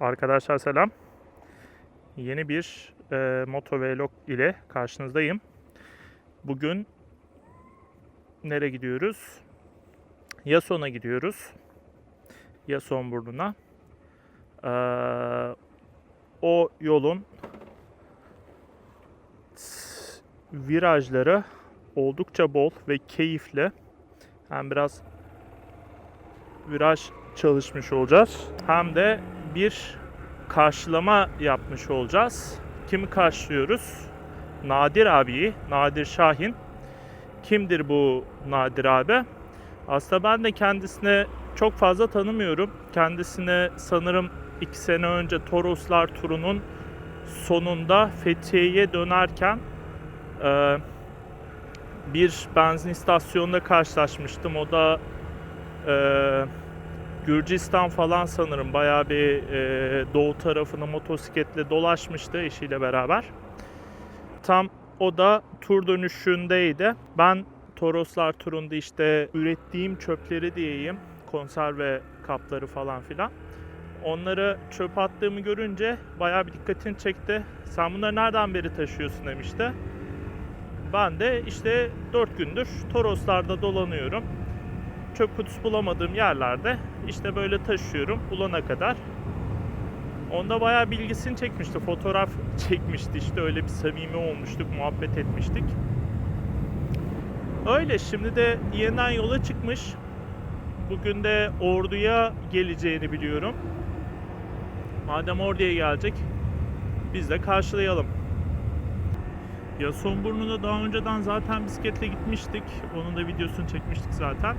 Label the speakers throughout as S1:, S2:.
S1: Arkadaşlar selam. Yeni bir e, motovlog ile karşınızdayım. Bugün nereye gidiyoruz? Yason'a gidiyoruz. Yason burnuna. Ee, o yolun virajları oldukça bol ve keyifli. Hem biraz viraj çalışmış olacağız. Hem de bir karşılama yapmış olacağız. Kimi karşılıyoruz? Nadir abiyi, Nadir Şahin. Kimdir bu Nadir abi? Aslında ben de kendisini çok fazla tanımıyorum. Kendisini sanırım iki sene önce Toroslar turunun sonunda Fethiye'ye dönerken e, bir benzin istasyonunda karşılaşmıştım. O da e, Gürcistan falan sanırım bayağı bir e, doğu tarafını motosikletle dolaşmıştı eşiyle beraber. Tam o da tur dönüşündeydi. Ben Toroslar turunda işte ürettiğim çöpleri diyeyim, konserve kapları falan filan. Onları çöp attığımı görünce bayağı bir dikkatini çekti. Sen bunları nereden beri taşıyorsun demişti. Ben de işte 4 gündür Toroslarda dolanıyorum çöp kutusu bulamadığım yerlerde işte böyle taşıyorum bulana kadar. Onda bayağı bilgisini çekmişti. Fotoğraf çekmişti işte öyle bir samimi olmuştuk, muhabbet etmiştik. Öyle şimdi de yeniden yola çıkmış. Bugün de orduya geleceğini biliyorum. Madem orduya gelecek biz de karşılayalım. Yasonburnu'na daha önceden zaten bisikletle gitmiştik. Onun da videosunu çekmiştik zaten.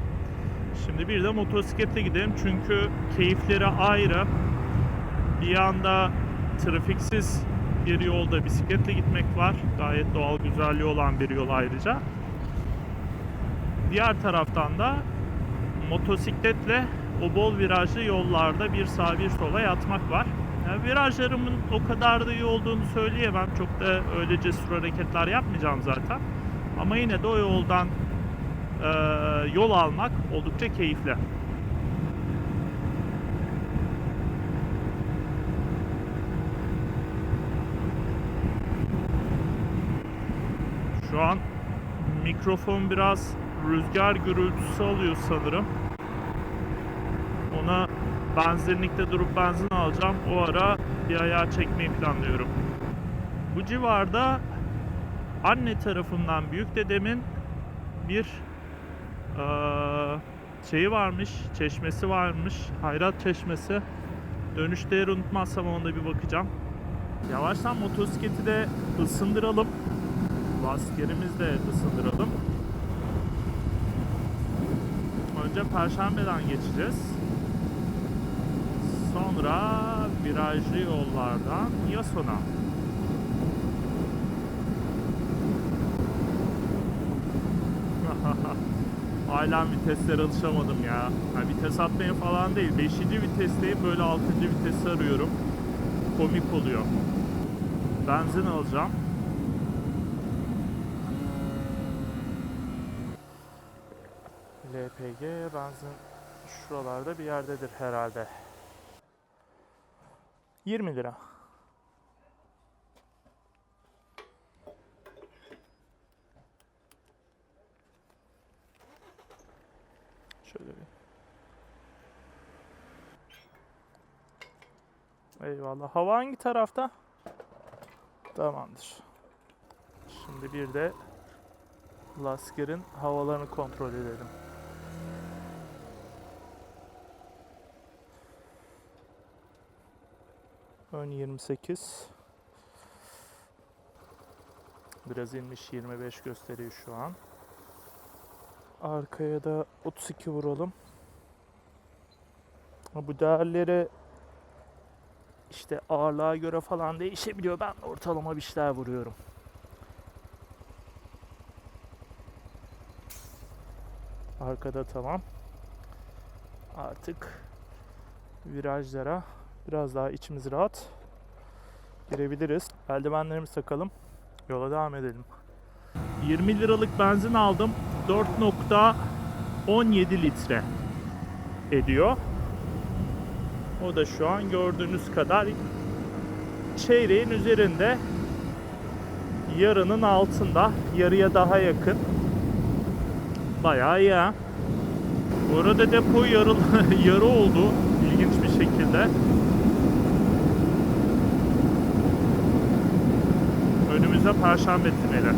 S1: Şimdi bir de motosikletle gidelim çünkü keyifleri ayrı. Bir yanda trafiksiz bir yolda bisikletle gitmek var. Gayet doğal güzelliği olan bir yol ayrıca. Diğer taraftan da motosikletle o bol virajlı yollarda bir sağ bir sola yatmak var. Yani virajlarımın o kadar da iyi olduğunu söyleyemem. Çok da öyle cesur hareketler yapmayacağım zaten. Ama yine de o yoldan e, yol almak oldukça keyifli. Şu an mikrofon biraz rüzgar gürültüsü alıyor sanırım. Ona benzinlikte durup benzin alacağım. O ara bir ayağa çekmeyi planlıyorum. Bu civarda anne tarafından büyük dedemin bir şeyi varmış, çeşmesi varmış. Hayrat Çeşmesi. Dönüşte eğer unutmazsam ona da bir bakacağım. Yavaştan motosikleti de ısındıralım. Lastiklerimizi de ısındıralım. Önce Perşembe'den geçeceğiz. Sonra virajlı yollardan Yason'a. Hala viteslere alışamadım ya. Ha, vites atmaya falan değil. Beşinci vitesteyim böyle altıncı vitesi arıyorum. Komik oluyor. Benzin alacağım. LPG benzin şuralarda bir yerdedir herhalde. 20 lira. Şöyle bir. Eyvallah. Hava hangi tarafta? Tamamdır. Şimdi bir de lastiklerin havalarını kontrol edelim. Ön 28. Biraz inmiş 25 gösteriyor şu an. Arkaya da 32 vuralım. Bu değerleri işte ağırlığa göre falan değişebiliyor. Ben ortalama bir şeyler vuruyorum. Arkada tamam. Artık virajlara biraz daha içimiz rahat girebiliriz. Eldivenlerimizi takalım. Yola devam edelim. 20 liralık benzin aldım. 4.17 litre ediyor. O da şu an gördüğünüz kadar çeyreğin üzerinde yarının altında yarıya daha yakın bayağı iyi. Bu arada depo yarı, yarı oldu ilginç bir şekilde. Önümüzde perşembe tüneli.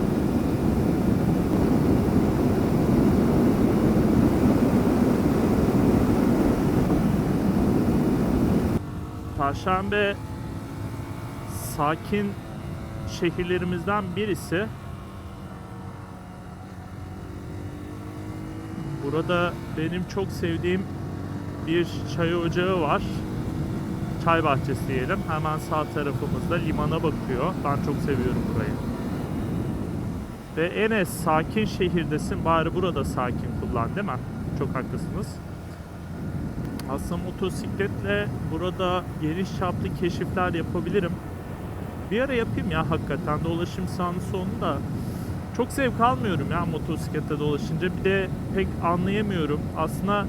S1: Perşembe sakin şehirlerimizden birisi. Burada benim çok sevdiğim bir çay ocağı var. Çay bahçesi diyelim. Hemen sağ tarafımızda limana bakıyor. Ben çok seviyorum burayı. Ve Enes sakin şehirdesin. Bari burada sakin kullan değil mi? Çok haklısınız. Aslında motosikletle burada geniş çaplı keşifler yapabilirim. Bir ara yapayım ya hakikaten dolaşım sağını sonunda. Çok zevk almıyorum ya motosiklette dolaşınca. Bir de pek anlayamıyorum. Aslında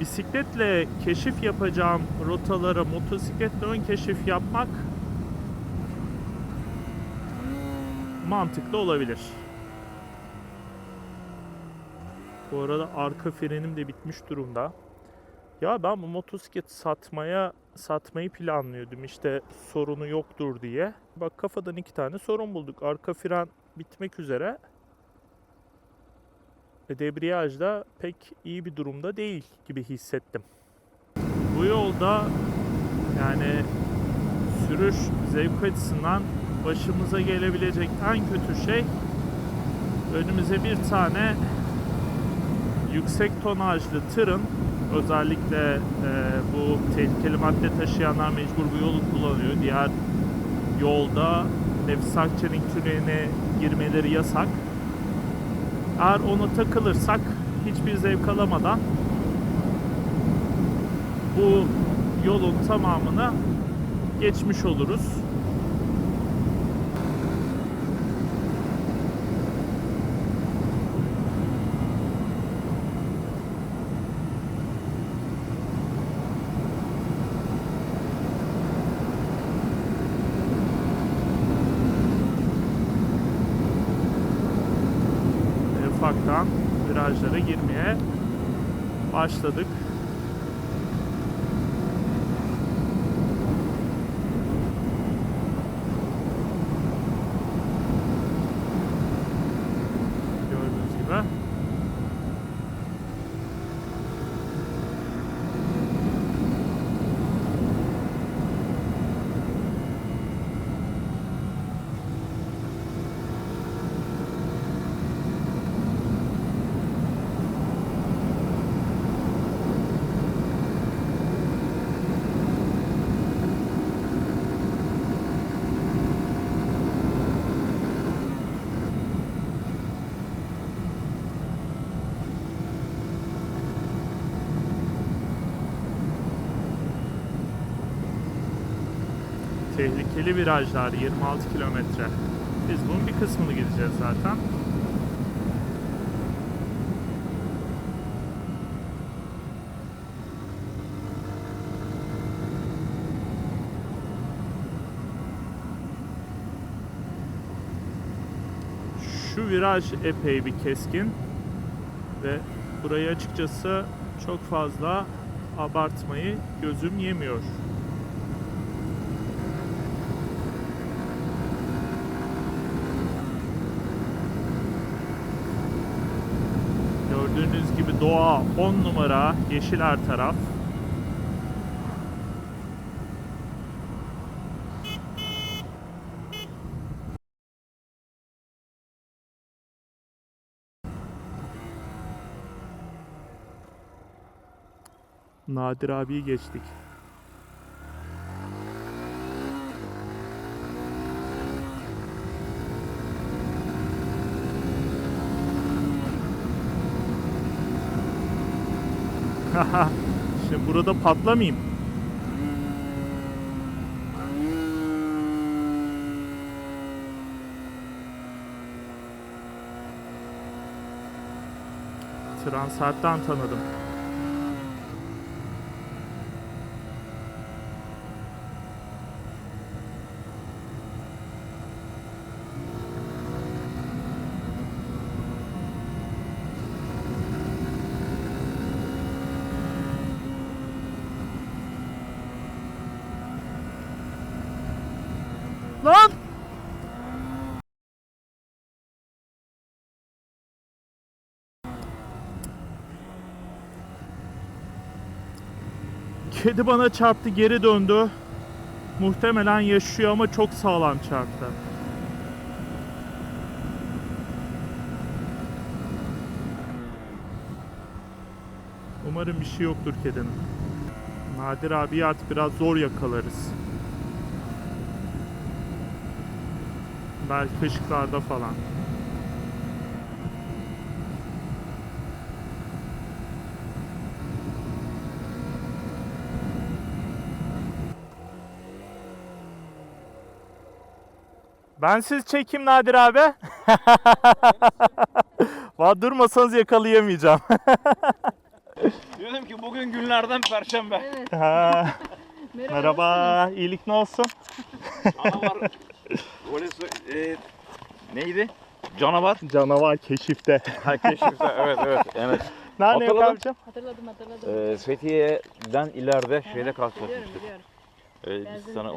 S1: bisikletle keşif yapacağım rotalara motosikletle ön keşif yapmak mantıklı olabilir. Bu arada arka frenim de bitmiş durumda. Ya ben bu motosiklet satmaya satmayı planlıyordum işte sorunu yoktur diye. Bak kafadan iki tane sorun bulduk. Arka fren bitmek üzere. Ve debriyaj da pek iyi bir durumda değil gibi hissettim. Bu yolda yani sürüş zevk açısından başımıza gelebilecek en kötü şey önümüze bir tane yüksek tonajlı tırın özellikle e, bu tehlikeli madde taşıyanlar mecbur bu yolu kullanıyor. Diğer yolda Nefis Akçelik tüneline girmeleri yasak. Eğer ona takılırsak hiçbir zevk alamadan bu yolun tamamını geçmiş oluruz. Ve ufaktan virajlara girmeye başladık. Gördüğünüz gibi. Tehlikeli virajlar 26 kilometre. Biz bunun bir kısmını gideceğiz zaten. Şu viraj epey bir keskin ve burayı açıkçası çok fazla abartmayı gözüm yemiyor. Gördüğünüz gibi doğa 10 numara, yeşil her taraf. Nadir abiyi geçtik. Şimdi burada patlamayayım. Transart'tan tanıdım. Kedi bana çarptı, geri döndü. Muhtemelen yaşıyor ama çok sağlam çarptı. Umarım bir şey yoktur kedinin. Nadir abi artık biraz zor yakalarız. Belki ışıklarda falan. Ben siz çekeyim Nadir abi. Va durmasanız yakalayamayacağım.
S2: Diyorum ki bugün günlerden perşembe.
S3: Evet.
S1: Ha,
S3: Merhaba.
S1: Merhaba, iyilik ne olsun?
S2: Canavar. Öyle e, neydi? Canavar.
S1: Canavar keşifte.
S2: Ha keşifte evet evet. evet.
S1: Nerede yok abicim?
S3: Hatırladım hatırladım.
S2: Ee, Fethiye'den ileride şeyle
S3: biliyorum
S2: karşılaşmıştık.
S3: biliyorum.
S2: Ee, biz sana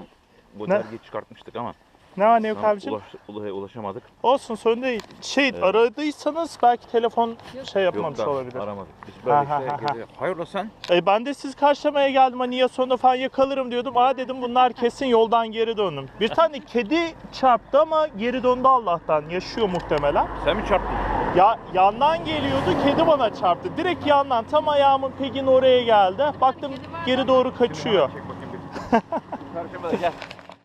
S2: bu dergiyi çıkartmıştık ama
S1: Ne var ne yok
S2: sana
S1: abicim?
S2: ulaş, ula- ulaşamadık.
S1: Olsun sorun değil. Şey
S2: Evet.
S1: aradıysanız belki telefon şey yapmamış
S2: Yok da
S1: olabilir.
S2: aramadık. Biz böyle
S1: Ha, ha,
S2: işte
S1: ha, ha.
S2: Hayrola sen?
S1: E, ben de siz karşılamaya geldim hani ya sonunda falan yakalarım diyordum. Aa dedim bunlar kesin yoldan geri döndüm. Bir tane kedi çarptı ama geri döndü Allah'tan. Yaşıyor muhtemelen.
S2: Sen mi çarptın?
S1: Ya yandan geliyordu kedi bana çarptı. Direkt yandan tam ayağımın pegin oraya geldi. Baktım geri doğru kaçıyor.
S2: Çek bakayım bir. Perşembe de gel.